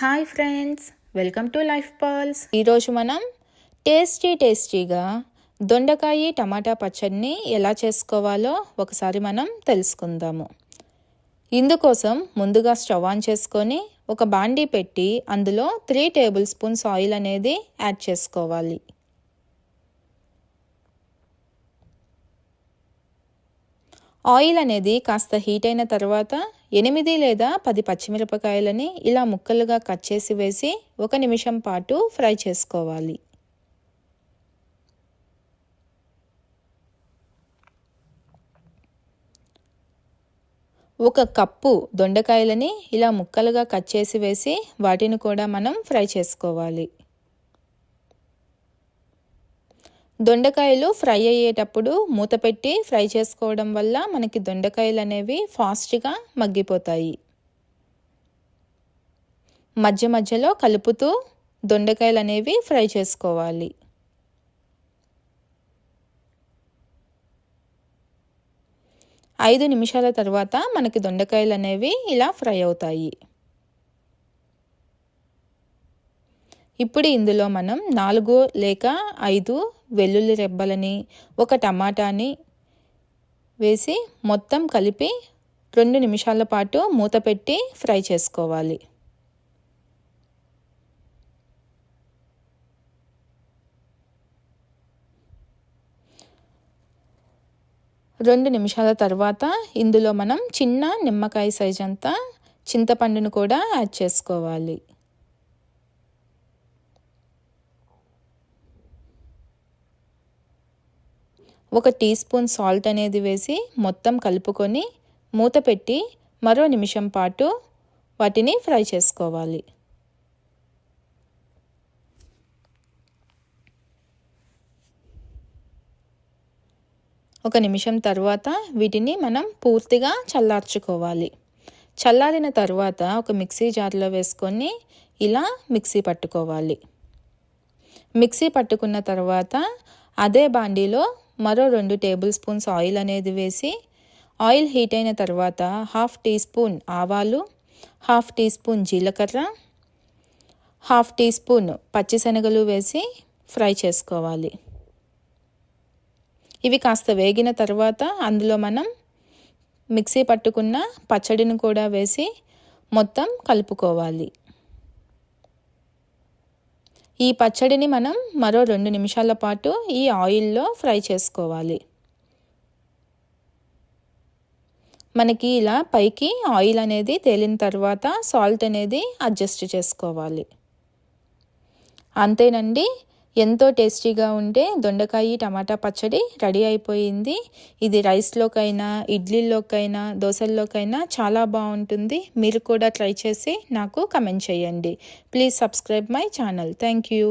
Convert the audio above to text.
Hi friends welcome to life pearls. ఈరోజు మనం tasty టేస్టీగా దొండకాయ టమాటా పచ్చడిని ఎలా చేసుకోవాలో ఒకసారి మనం తెలుసుకుందాము. ఇందుకోసం ముందుగా స్టవ్ ఆన్ చేసుకొని ఒక బాండీ పెట్టి అందులో త్రీ టేబుల్ స్పూన్స్ ఆయిల్ అనేది యాడ్ చేసుకోవాలి. ఆయిల్ అనేది కాస్త హీట్ అయిన తర్వాత ఎనిమిది లేదా పది పచ్చిమిరపకాయలని ఇలా ముక్కలుగా కట్ చేసి వేసి ఒక నిమిషం పాటు ఫ్రై చేసుకోవాలి. ఒక కప్పు దొండకాయలని ఇలా ముక్కలుగా కట్ చేసి వేసి వాటిని కూడా మనం ఫ్రై చేసుకోవాలి. దొండకాయలు ఫ్రై అయ్యేటప్పుడు మూత పెట్టి ఫ్రై చేసుకోవడం వల్ల మనకి దొండకాయలు అనేవి ఫాస్ట్గా మగ్గిపోతాయి. మధ్య మధ్యలో కలుపుతూ దొండకాయలు అనేవి ఫ్రై చేసుకోవాలి. ఐదు నిమిషాల తర్వాత మనకి దొండకాయలు అనేవి ఇలా ఫ్రై అవుతాయి. ఇప్పుడు ఇందులో మనం నాలుగు లేక ఐదు వెల్లుల్లి రెబ్బలని ఒక టమాటాని వేసి మొత్తం కలిపి రెండు నిమిషాల పాటు మూత పెట్టి ఫ్రై చేసుకోవాలి. రెండు నిమిషాల తర్వాత ఇందులో మనం చిన్న నిమ్మకాయ సైజ్ అంతా చింతపండును కూడా యాడ్ చేసుకోవాలి. ఒక టీ స్పూన్ సాల్ట్ అనేది వేసి మొత్తం కలుపుకొని మూత పెట్టి మరో నిమిషం పాటు వాటిని ఫ్రై చేసుకోవాలి. ఒక నిమిషం తర్వాత వీటిని మనం పూర్తిగా చల్లార్చుకోవాలి. చల్లారిన తర్వాత ఒక మిక్సీ జార్లో వేసుకొని ఇలా మిక్సీ పట్టుకోవాలి. మిక్సీ పట్టుకున్న తర్వాత అదే బాండీలో మరో రెండు టేబుల్ స్పూన్స్ ఆయిల్ అనేది వేసి ఆయిల్ హీట్ అయిన తర్వాత హాఫ్ టీ స్పూన్ ఆవాలు హాఫ్ టీ స్పూన్ జీలకర్ర హాఫ్ టీ స్పూన్ పచ్చిశనగలు వేసి ఫ్రై చేసుకోవాలి. ఇవి కాస్త వేగిన తర్వాత అందులో మనం మిక్సీ పట్టుకున్న పచ్చడిని కూడా వేసి మొత్తం కలుపుకోవాలి. ఈ పచ్చడిని మనం మరో రెండు నిమిషాల పాటు ఈ ఆయిల్లో ఫ్రై చేసుకోవాలి. మనకి ఇలా పైకి ఆయిల్ అనేది తేలిన తర్వాత సాల్ట్ అనేది అడ్జస్ట్ చేసుకోవాలి. అంతేనండి ఎంతో టేస్టీగా ఉంటే దొండకాయ టమాటా పచ్చడి రెడీ అయిపోయింది. ఇది రైస్లోకైనా ఇడ్లీలోకైనా దోశల్లోకైనా చాలా బాగుంటుంది. మీరు కూడా ట్రై చేసి నాకు కమెంట్ చేయండి. Please subscribe my channel. Thank you.